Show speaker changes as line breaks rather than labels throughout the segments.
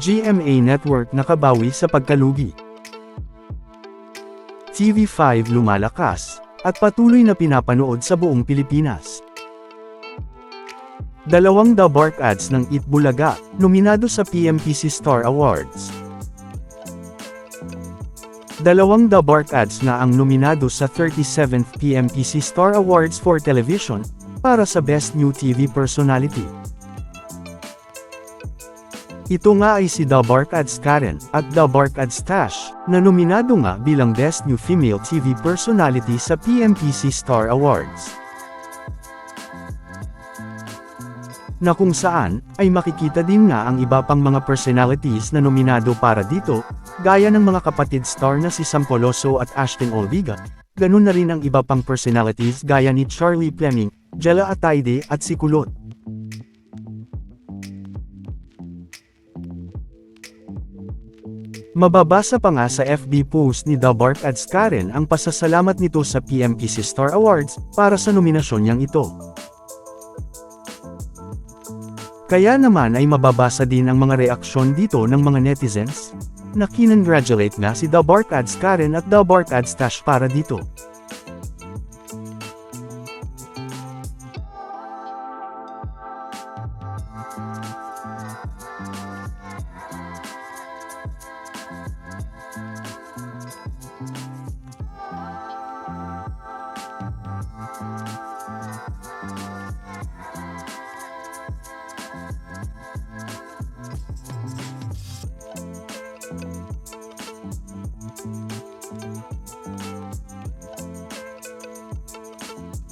GMA Network nakabawi sa pagkalugi. TV5 lumalakas, at patuloy na pinapanood sa buong Pilipinas. Dalawang The Bark ads ng Eat Bulaga, nominado sa PMPC Star Awards. Dalawang The Bark ads na ang nominado sa 37th PMPC Star Awards for Television, para sa Best New TV Personality. Ito nga ay si The Bark Ads Karen, at The Bark Ads Tash, na nominado nga bilang Best New Female TV Personality sa PMPC Star Awards. Na kung saan, ay makikita din nga ang iba pang mga personalities na nominado para dito, gaya ng mga kapatid star na si Sam Coloso at Ashton Olviga, ganun na rin ang iba pang personalities gaya ni Charlie Fleming, Jella Ataide at si Kulot. Mababasa pa nga sa FB post ni The Bark Ads Karen ang pasasalamat nito sa PMPC Star Awards para sa nominasyon niyang ito. Kaya naman ay mababasa din ang mga reaksyon dito ng mga netizens, na kinongratulate nga si The Bark Ads Karen at The Bark Ads Tash para dito.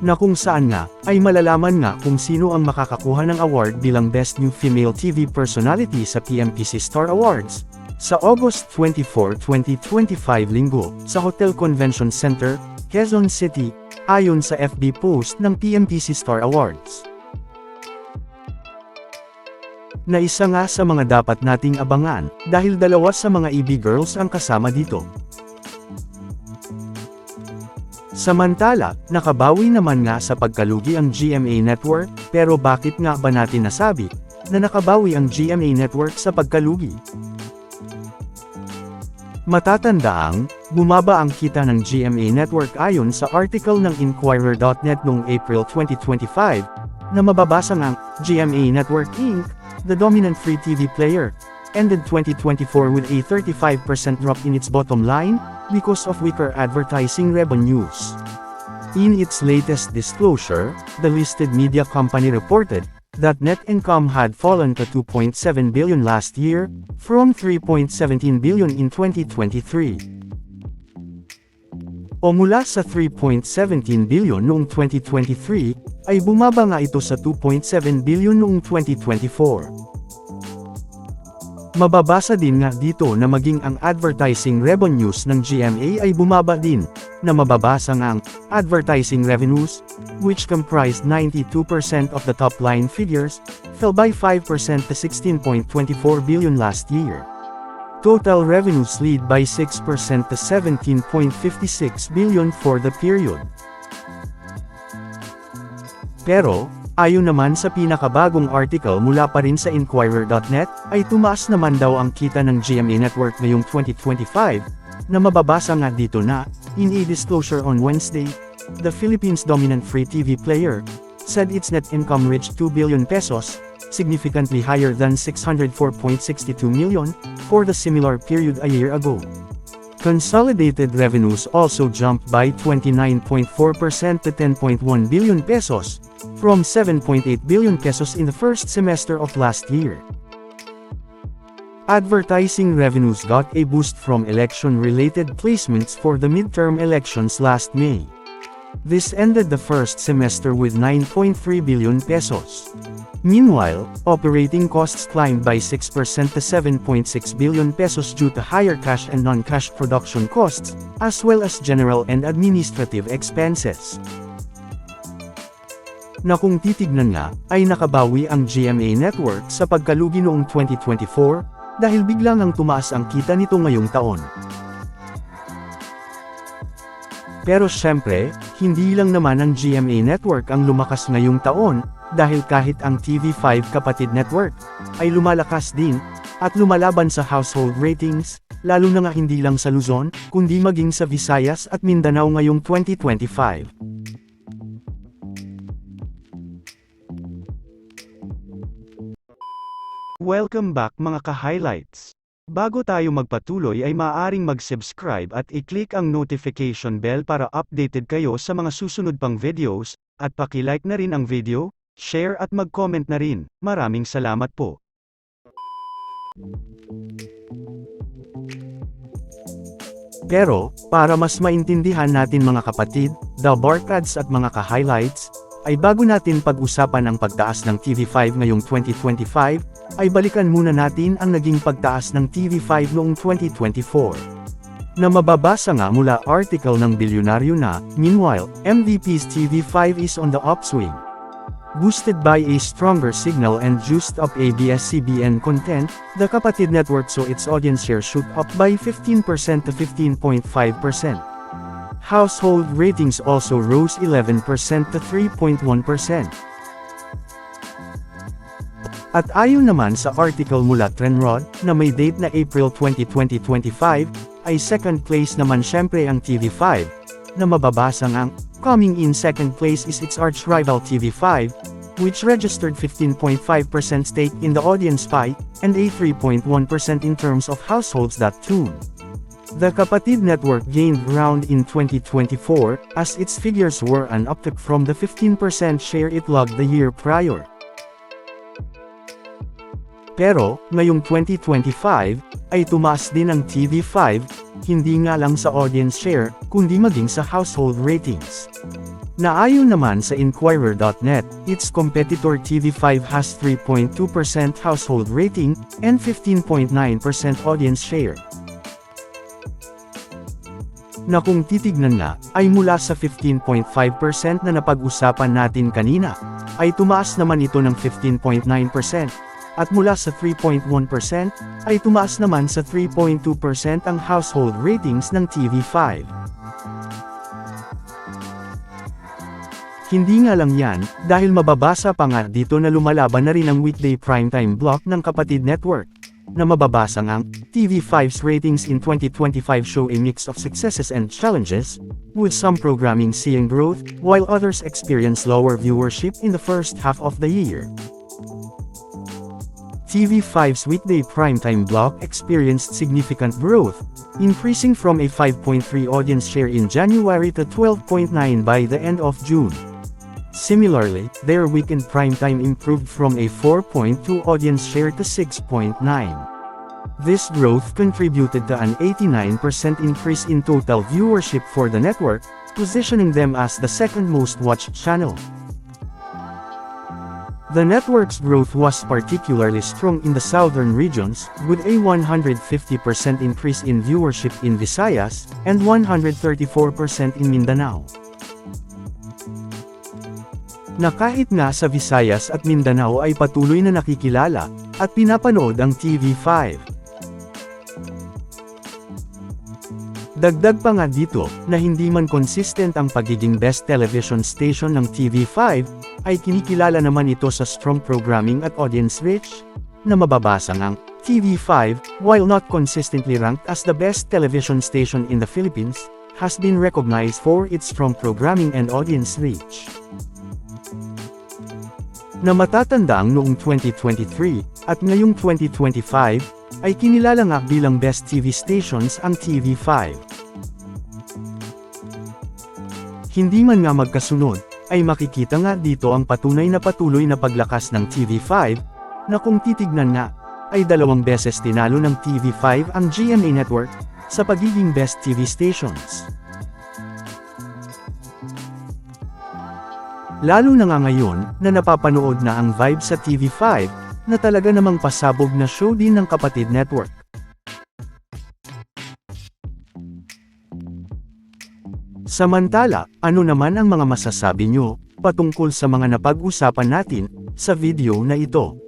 Na kung saan nga, ay malalaman nga kung sino ang makakakuha ng award bilang Best New Female TV Personality sa PMPC Star Awards. Sa August 24, 2025 linggo, sa Hotel Convention Center, Quezon City, ayon sa FB post ng PMPC Star Awards. Na isa nga sa mga dapat nating abangan, dahil dalawa sa mga EB girls ang kasama dito. Samantala, nakabawi naman nga sa pagkalugi ang GMA Network, pero bakit nga ba natin nasabi, na nakabawi ang GMA Network sa pagkalugi? Matatandaang, bumaba ang kita ng GMA Network ayon sa article ng Inquirer.net noong April 2025, na mababasa ng GMA Network Inc., the dominant free TV player, ended 2024 with a 35% drop in its bottom line, because of weaker advertising revenues. In its latest disclosure, the listed media company reported that net income had fallen to 2.7 billion last year, from 3.17 billion in 2023. O mula sa 3.17 billion noong 2023, ay bumaba nga ito sa 2.7 billion noong 2024. Mababasa din nga dito na maging ang advertising revenues ng GMA ay bumaba din, na mababasa nga ang advertising revenues, which comprised 92% of the top line figures, fell by 5% to 16.24 billion last year. Total revenues lead by 6% to 17.56 billion for the period. Pero, Ayon naman sa pinakabagong article mula pa rin sa Inquirer.net, ay tumaas naman daw ang kita ng GMA Network ngayong 2025, na mababasa nga dito na, in a disclosure on Wednesday, the Philippines' dominant free TV player, said its net income reached 2 billion pesos, significantly higher than 604.62 million, for the similar period a year ago. Consolidated revenues also jumped by 29.4% to 10.1 billion pesos, from 7.8 billion pesos in the first semester of last year. Advertising revenues got a boost from election-related placements for the midterm elections last May. This ended the first semester with 9.3 billion pesos. Meanwhile, operating costs climbed by 6% to 7.6 billion pesos due to higher cash and non-cash production costs, as well as general and administrative expenses na kung titignan nga, ay nakabawi ang GMA Network sa pagkalugi noong 2024, dahil biglang ang tumaas ang kita nito ngayong taon. Pero syempre, hindi lang naman ang GMA Network ang lumakas ngayong taon, dahil kahit ang TV5 Kapatid Network, ay lumalakas din, at lumalaban sa household ratings, lalo na nga hindi lang sa Luzon, kundi maging sa Visayas at Mindanao ngayong 2025. Welcome back mga ka-highlights. Bago tayo magpatuloy ay maaaring mag-subscribe at i-click ang notification bell para updated kayo sa mga susunod pang videos, at paki-like na rin ang video, share at mag-comment na rin. Maraming salamat po. Pero, para mas maintindihan natin mga kapatid, the barkads at mga ka-highlights, ay bago natin pag-usapan ang pagtaas ng TV5 ngayong 2025, ay balikan muna natin ang naging pagtaas ng TV5 noong 2024. Na mababasa nga mula article ng bilyonaryo na, meanwhile, MVP's TV5 is on the upswing. Boosted by a stronger signal and juiced up ABS-CBN content, the Kapatid Network saw its audience share shoot up by 15% to 15.5%. Household ratings also rose 11% to 3.1%. At ayon naman sa article mula Trenrod, na may date na April 20, 2025, ay second place naman syempre ang TV5, na mababasa ngang, coming in second place is its arch-rival TV5, which registered 15.5% stake in the audience pie, and a 3.1% in terms of households that tune. The Kapatid Network gained ground in 2024, as its figures were an uptick from the 15% share it logged the year prior. Pero, ngayong 2025, ay tumaas din ang TV5, hindi nga lang sa audience share, kundi maging sa household ratings. Naayon naman sa Inquirer.net, its competitor TV5 has 3.2% household rating, and 15.9% audience share. Na kung titignan nga, ay mula sa 15.5% na napag-usapan natin kanina, ay tumaas naman ito ng 15.9%, at mula sa 3.1%, ay tumaas naman sa 3.2% ang household ratings ng TV5. Hindi nga lang yan, dahil mababasa pa nga dito na lumalaban na rin ang weekday primetime block ng Kapatid Network, na mababasa ngang, TV5's ratings in 2025 show a mix of successes and challenges, with some programming seeing growth, while others experience lower viewership in the first half of the year. TV5's weekday primetime block experienced significant growth, increasing from a 5.3 audience share in January to 12.9 by the end of June. Similarly, their weekend primetime improved from a 4.2 audience share to 6.9. This growth contributed to an 89% increase in total viewership for the network, positioning them as the second most watched channel. The network's growth was particularly strong in the southern regions, with a 150% increase in viewership in Visayas, and 134% in Mindanao. Na kahit nga sa Visayas at Mindanao ay patuloy na nakikilala, at pinapanood ang TV5. Dagdag pa nga dito, na hindi man consistent ang pagiging best television station ng TV5, ay kinikilala naman ito sa strong programming at audience reach, na mababasa ngang, TV5, while not consistently ranked as the best television station in the Philippines, has been recognized for its strong programming and audience reach. Na matatanda ang noong 2023, at ngayong 2025, ay kinilala nga bilang best TV stations ang TV5. Hindi man nga magkasunod, ay makikita nga dito ang patunay na patuloy na paglakas ng TV5, na kung titignan nga, ay dalawang beses tinalo ng TV5 ang GMA Network, sa pagiging best TV stations. Lalo na nga ngayon, na napapanood na ang vibe sa TV5, na talaga namang pasabog na show din ng Kapatid Network. Samantala, ano naman ang mga masasabi nyo, patungkol sa mga napag-usapan natin, sa video na ito?